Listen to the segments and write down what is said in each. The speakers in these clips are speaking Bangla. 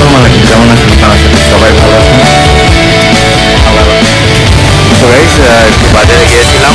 আসসালামু আছি কেমন আছেন? সবাই ভালো আছেন? তো গাইস একটু বাজারে গিয়েছিলাম।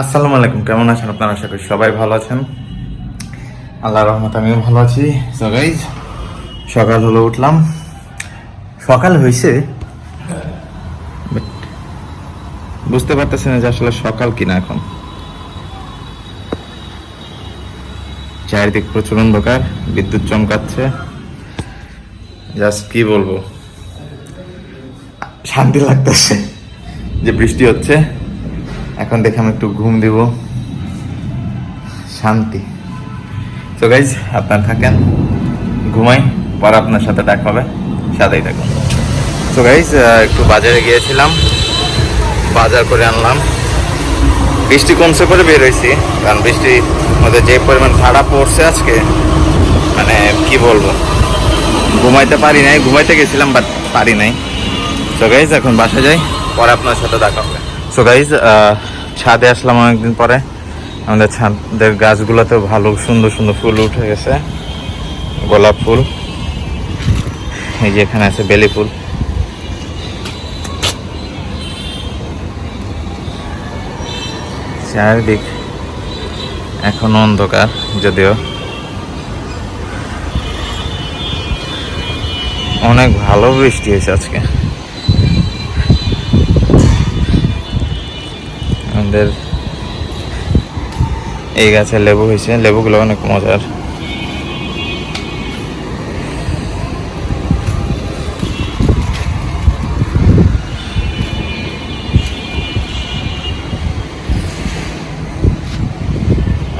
আসসালামু আলাইকুম, কেমন আছেন আপনারা? আশা করি সবাই ভালো আছেন। আল্লাহ রহমত আমিও ভালো আছি। সো গাইজ সকাল হলো, উঠলাম। সকাল হয়েছে বুঝতে পারতেছি না যে আসলে সকাল কিনা এখন। চারিদিক প্রচুর অন্ধকার, বিদ্যুৎ চমকাচ্ছে। জাস্ট কি বলব? শান্তি লাগতেছে যে বৃষ্টি হচ্ছে। এখন দেখে আমি একটু ঘুম দিব। শান্তি। তো গাইজ আপনার থাকেন, ঘুমাই, পর আপনার সাথে দেখা হবে, সাথেই থাকুন। তো গাইজ একটু বাজারে গিয়েছিলাম, বাজার করে আনলাম। বৃষ্টি কমছে করে বের হয়েছি, কারণ বৃষ্টির মধ্যে যে পরিমাণ ভাড়া পড়ছে আজকে মানে কি বলব? ঘুমাইতে পারি নাই, ঘুমাইতে গেছিলাম বাট পারি নাই। সো গাইজ এখন বাসা যাই, পরে আপনার সাথে দেখা হবে। সো গাইজ ছাদে আসলাম অনেকদিন পরে। আমাদের ছাদের গাছগুলোতে ভালো, সুন্দর সুন্দর ফুল উঠে গেছে। গোলাপ ফুল। এই যে এখানে আছে বেলি ফুল। চারিদিক এখনও অন্ধকার যদিও। অনেক ভালো বৃষ্টি হয়েছে আজকে। আমাদের এই গাছে লেবু হয়েছে। লেবুগুলো অনেক মজার।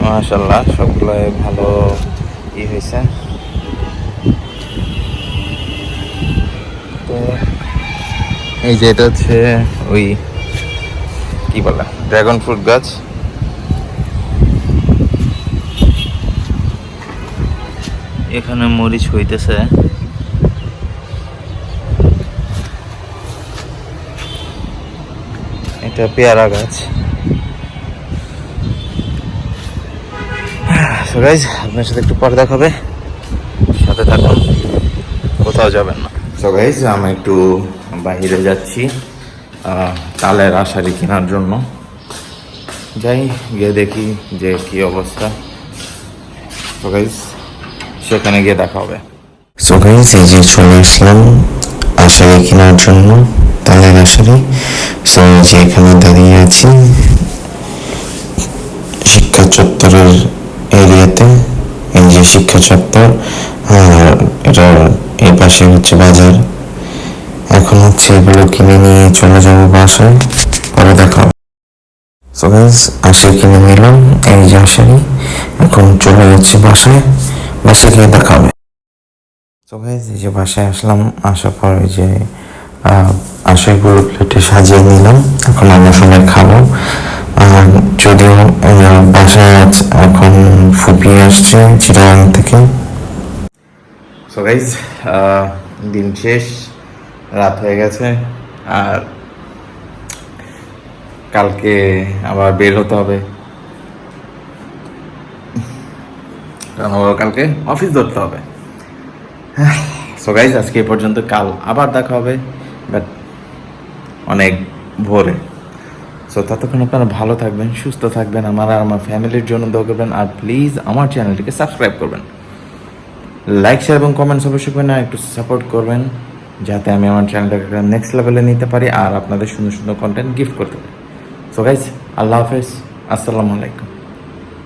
মাশাল্লাহ সবগুলো ভালো ই হয়েছে। তো এই যে এটা হচ্ছে ওই কি বলে? ড্রাগন ফ্রুট গাছ। এখানে মরিচ হইতেছে। এটা পেয়ারা গাছ। Guys, আপনার সাথে একটু পরে দেখা হবে। সাথে থাকুন। কোথাও যাবেন না। সো গাইজ আমি একটু বাইরে যাচ্ছি। তালের আশারি কেনার জন্য। যাই, গিয়ে দেখি যে কি অবস্থা। সেখানে গিয়ে দেখা হবে। সো এই যে চলে আসলাম আশারি কেনার জন্য, তালের আশারি। সো যে এখানে দাঁড়িয়ে আছি শিক্ষা চত্বরের এরিয়াতে। এই যে শিক্ষা চত্বর, আর এটার এই পাশে হচ্ছে বাজার। এখন হচ্ছে এগুলো কিনে নিয়ে চলে যাব বাসায়। পরে দেখা সো গাইজ আশারি কিনে নিলাম এই যে আশারি এখন চলে যাচ্ছি বাসায়। বাসায় গিয়ে দেখা তো গাইজ এই যে বাসায় আসলাম, আসার পর এই যে আশাগুলো প্লেটে সাজিয়ে নিলাম। এখন আমরা সবাই খাব। আর যদিও বাসায় আজ- এখন ফুপিয়ে আসছে চিরাং থেকে। সো গাইজ দিন শেষ। রাত হয়ে গেছে আর কালকে আবার বের হতে হবে। কারণ আবার কালকে অফিস ধরতে হবে। সো গাইজ আজকে এ পর্যন্ত কাল আবার দেখা হবে বাট অনেক ভোরে। সো ততক্ষণ আপনারা ভালো থাকবেন, সুস্থ থাকবেন, আমার আর আমার ফ্যামিলির জন্য দোয়া করবেন, আর প্লিজ আমার চ্যানেলটিকে সাবস্ক্রাইব করবেন। লাইক শেয়ার এবং কমেন্টস অবশ্যই করবেন আর একটু সাপোর্ট করবেন। যাতে আমি আমার চ্যানেলটাকে নেক্সট লেভেলে নিতে পারি আর আপনাদের সুন্দর সুন্দর কন্টেন্ট গিফট করতে পারি। সো গাইজ আল্লাহ হাফেজ। আসসালামু আলাইকুম।